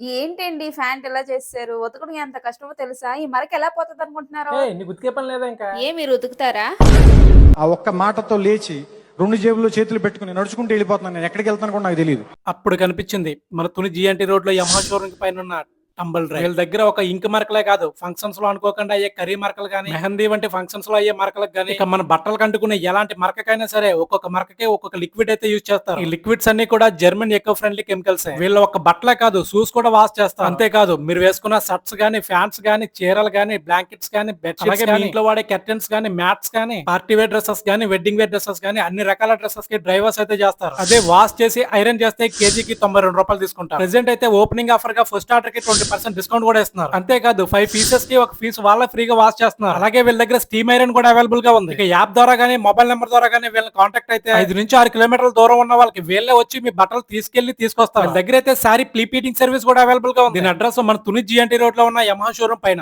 ఏంటండి ఫ్యాంట్ ఎలా చేశారు ఉతకడం ఎంత కష్టమో తెలుసా? ఈ మరక ఎలా పోతుంది అనుకుంటున్నారు? ఏ నీకు ఉతికే పని లేదా ఇంకా? ఏ మీరు ఉతుకుతారా? ఆ ఒక్క మాటతో లేచి రెండు జేబుల్లో చేతులు పెట్టుకుని నడుచుకుంటూ వెళ్ళిపోతున్నాను. నేను ఎక్కడికి వెళ్తాను కూడా నాకు తెలియదు అప్పుడు కనిపించింది మన తుని జిఎన్టీ రోడ్లో యమహా షోరూమ్ పైన ఉన్న టంబల్ డ్రైవ్ వీళ్ళ దగ్గర ఒక ఇంక్ మరకలే కాదు. ఫంక్షన్స్లో అనుకోకుండా అయ్యే కర్రీ మరకలు కానీ మెహందీ వంటి ఫంక్షన్స్లో అయ్యే మరకలకు కానీ ఇక మన బట్టలు కంటుకునే ఎలాంటి మరకకైనా సరే ఒక్కొక్క మరకకే ఒక్కొక్క లిక్విడ్ అయితే యూజ్ చేస్తారు. ఈ లిక్విడ్స్ అన్ని కూడా జర్మన్ ఎకో ఫ్రెండ్లీ కెమికల్స్ వీళ్ళ ఒక బట్టలే కాదు షూస్ కూడా వాష్ చేస్తారు. అంతేకాదు మీరు వేసుకున్న షర్ట్స్ గానీ ఫ్యాన్స్ గానీ చీరలు గానీ బ్లాంకెట్స్ గానీ బెడ్షీట్స్ గానీ ఇంట్లో వాడే కర్టెన్స్ గానీ మ్యాట్స్ గానీ పార్టీ వేర్ డ్రెస్సెస్ గానీ వెడ్డింగ్ వేర్ డ్రెస్సెస్ గానీ అన్ని రకాల డ్రెస్సెస్కి డ్రైవర్స్ అయితే చేస్తారు. అదే వాష్ చేసి ఐరన్ చేస్తే కేజీకి తొంభై రెండు రూపాయలు తీసుకుంటారు. ప్రెసెంట్ అయితే ఓపెనింగ్ ఆఫర్గా ఫస్ట్ ఆర్డర్కి ట్వంటీ పర్సెంట్ డిస్కౌంట్ కూడా ఇస్తున్నారు. అంతేకాదు ఫైవ్ పీసెస్కి ఒక పీస్ వాళ్ళ ఫ్రీగా వాష్ చేస్తున్నారు. అలాగే వీళ్ళ దగ్గర స్టీమ్ ఐరన్ కూడా అవైలబుల్గా ఉంది. ఇక యాప్ ద్వారా గానీ మొబైల్ నెంబర్ ద్వారా గానీ వీళ్ళని కాంటాక్ట్ అయితే ఐదు నుంచి ఆరు కిలోమీటర్ల దూరం ఉన్న వాళ్ళకి వీళ్ళే వచ్చి మీ బట్టలు తీసుకెళ్ళి తీసుకొస్తారు. దగ్గర అయితే సారీ ప్లీపీటింగ్ సర్వీస్ కూడా అవైలబుల్గా ఉంది. దీని అడ్రస్ మన తుని జిఎన్టీ రోడ్లో ఉన్న యమహా షోరూమ్ పైన.